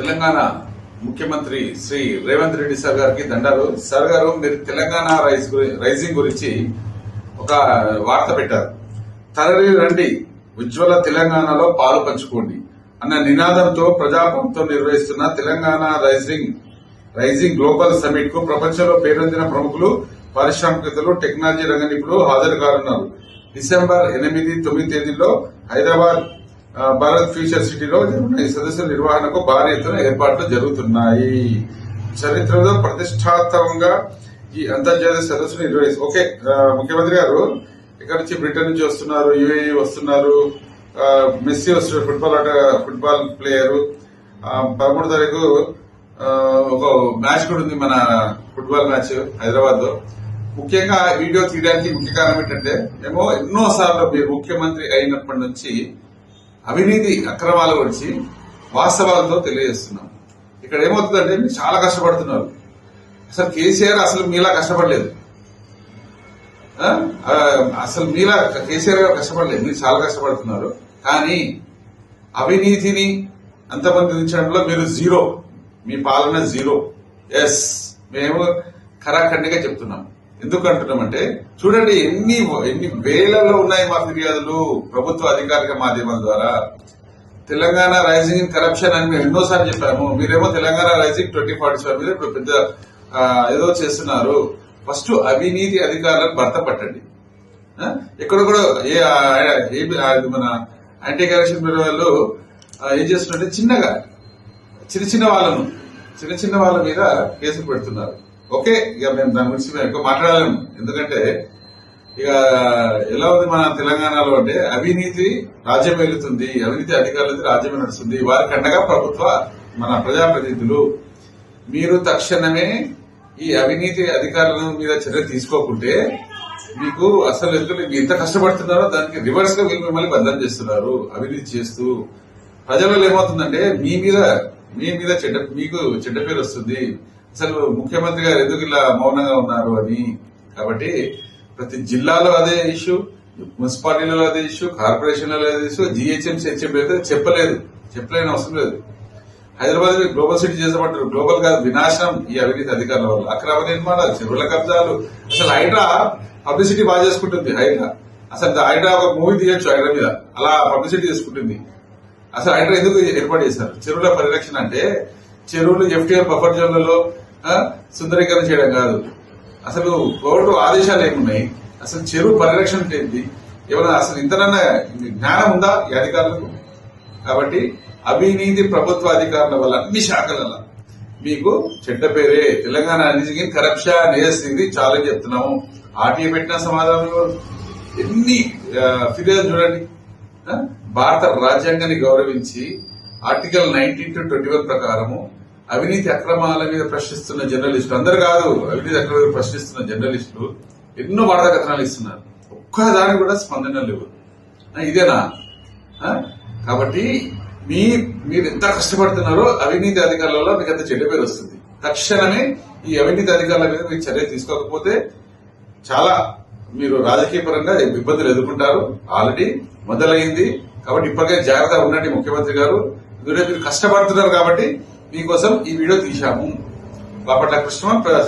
తెలంగాణ ముఖ్యమంత్రి శ్రీ రేవంత్ రెడ్డి సార్ గారికి దండాలు. సార్ గారు మీరు తెలంగాణ రైస్ రైజింగ్ గురించి ఒక వార్త పెట్టారు. తరలి రండి ఉజ్వల తెలంగాణలో పాలు పంచుకోండి అన్న నినాదంతో ప్రజాపంతో నిర్వహిస్తున్న తెలంగాణ రైజింగ్ రైజింగ్ గ్లోబల్ సమిట్కు ప్రపంచంలో పేరొందిన ప్రముఖులు పారిశ్రామికతలు టెక్నాలజీ రంగ నిపుణులు హాజరు కానున్నారు డిసెంబర్ ఎనిమిది తొమ్మిది తేదీల్లో హైదరాబాద్ భారత్ ఫ్యూచర్ సిటీలో జరుగుతున్న ఈ సదస్సు నిర్వహణకు భారీ ఎత్తున ఏర్పాట్లు జరుగుతున్నాయి. చరిత్రలో ప్రతిష్టాత్మకంగా ఈ అంతర్జాతీయ సదస్సు నిర్వహించి ఓకే ముఖ్యమంత్రి గారు ఇక్కడ నుంచి బ్రిటన్ నుంచి వస్తున్నారు యుఏఈ వస్తున్నారు మెస్సీ వస్తున్నారు ఫుట్బాల్ ఆట ఫుట్బాల్ ప్లేయరు. పదమూడు తారీఖు ఒక మ్యాచ్ కూడా ఉంది మన ఫుట్బాల్ మ్యాచ్ హైదరాబాద్లో ముఖ్యంగా వీడియో తీయడానికి ముఖ్య కారణం ఏంటంటే మేము ఎన్నో సార్లు మీరు ముఖ్యమంత్రి అయినప్పటి నుంచి అవినీతి అక్రమాల గురించి వాస్తవాలతో తెలియజేస్తున్నాం. ఇక్కడ ఏమవుతుందంటే మీరు చాలా కష్టపడుతున్నారు. అసలు కేసీఆర్ అసలు మీలా కష్టపడలేదు. అసలు మీలా కేసీఆర్ గారు కష్టపడలేదు. మీరు చాలా కష్టపడుతున్నారు. కానీ అవినీతిని అంతమందించడంలో మీరు జీరో. మీ పాలన జీరో. ఎస్ మేము ఖరాఖండిగా చెప్తున్నాం. ఎందుకు అంటున్నామంటే చూడండి ఎన్ని ఎన్ని వేలలో ఉన్నాయి మా ఫిర్యాదులు ప్రభుత్వ అధికారిక మాధ్యమం ద్వారా. తెలంగాణ రైజింగ్ ఇన్ కరప్షన్ అని మేము ఎన్నోసార్లు చెప్పాము. మీరేమో Telangana rising twenty forty seven మీద ఇప్పుడు పెద్ద ఏదో చేస్తున్నారు. ఫస్ట్ అవినీతి అధికారులను భర్త పట్టండి. ఎక్కడ కూడా ఏ మన యాంటీ కరప్షన్ బ్యూరో వాళ్ళు ఏం చేస్తున్నారంటే చిన్నగా చిన్న చిన్న వాళ్ళను చిన్న చిన్న వాళ్ళ మీద కేసులు పెడుతున్నారు. ఓకే ఇక మేము దాని గురించి మేము ఎక్కువ మాట్లాడలేము. ఎందుకంటే ఇక ఎలా ఉంది మన తెలంగాణలో అంటే అవినీతి రాజ్యం వెళుతుంది అవినీతి అధికారులతో రాజ్యం నడుస్తుంది. వారికి అండగా ప్రభుత్వ మన ప్రజాప్రతినిధులు. మీరు తక్షణమే ఈ అవినీతి అధికారుల మీద చర్య తీసుకోకుంటే మీకు అసలు ఎందుకంటే మీరు ఎంత కష్టపడుతున్నారో దానికి రివర్స్గా మీరు మిమ్మల్ని బంధం చేస్తున్నారు అవినీతి చేస్తూ. ప్రజలలో ఏమవుతుందంటే మీ మీద మీ మీద చెడ్డ మీకు చెడ్డ పేరు వస్తుంది. అసలు ముఖ్యమంత్రి గారు ఎందుకు ఇలా మౌనంగా ఉన్నారు అని? కాబట్టి ప్రతి జిల్లాలో అదే ఇష్యూ మున్సిపాలిటీలో అదే ఇష్యూ కార్పొరేషన్లలో అదే ఇష్యూ జిహెచ్ఎంసీ హెచ్ఎంపీ అయితే చెప్పలేదు. చెప్పలేని అవసరం లేదు. హైదరాబాద్ గ్లోబల్ సిటీ చేసమంటారు. గ్లోబల్గా వినాశనం ఈ అవినీతి అధికారుల వల్ల. అక్రమ నిర్మాణాలు చెరువుల కబ్జాలు. అసలు హైడ్రా పబ్లిసిటీ బాగా చేసుకుంటుంది హైడ్రా. అసలు హైడ్రా ఒక మూవీ తీయొచ్చు హైడ్రా మీద. అలా పబ్లిసిటీ చేసుకుంటుంది. అసలు హైడ్రా ఎందుకు ఏర్పాటు చేశారు? చెరువుల పరిరక్షణ అంటే చెరువులు ఎఫ్టీఆర్ బఫర్ జోన్లలో సుందరీకరణ చేయడం కాదు. అసలు కోర్టు ఆదేశాలు ఏమున్నాయి? అసలు చెరువు పరిరక్షణ ఏంటి? ఏమైనా అసలు ఇంతనన్నా జ్ఞానం ఉందా ఈ అధికారులకు? కాబట్టి అవినీతి ప్రభుత్వ అధికారుల వల్ల అన్ని శాఖల మీకు చెడ్డ పేరే. తెలంగాణ అనేది కరప్షన్ వేసింది చాలా చెప్తున్నాము. ఆర్టీఏ పెట్టిన సమాధానం ఎన్ని ఫిర్యాదు చూడండి. భారత రాజ్యాంగాన్ని గౌరవించి article nineteen to twenty one ప్రకారము అవినీతి అక్రమాల మీద ప్రశ్నిస్తున్న జర్నలిస్టులు. అందరు కాదు అవినీతి అక్రమాల మీద ప్రశ్నిస్తున్న జర్నలిస్టులు ఎన్నో వార్తా కథనాలు ఇస్తున్నారు. ఒక్క దానికి కూడా స్పందన లేవు. ఇదేనా? కాబట్టి మీ మీరు ఎంత కష్టపడుతున్నారో అవినీతి అధికారులలో మీకు అంత చెడ్డ పేరు వస్తుంది. తక్షణమే ఈ అవినీతి అధికారుల మీద మీరు చర్య తీసుకోకపోతే చాలా మీరు రాజకీయ పరంగా ఇబ్బందులు ఎదుర్కొంటారు. ఆల్రెడీ మొదలైంది. కాబట్టి ఇప్పటికే జాగ్రత్త ఉండండి ముఖ్యమంత్రి గారు. ఎందుకంటే మీరు కష్టపడుతున్నారు కాబట్టి మీకోసం ఈ వీడియో తీశాము. బాపట్ల కృష్ణ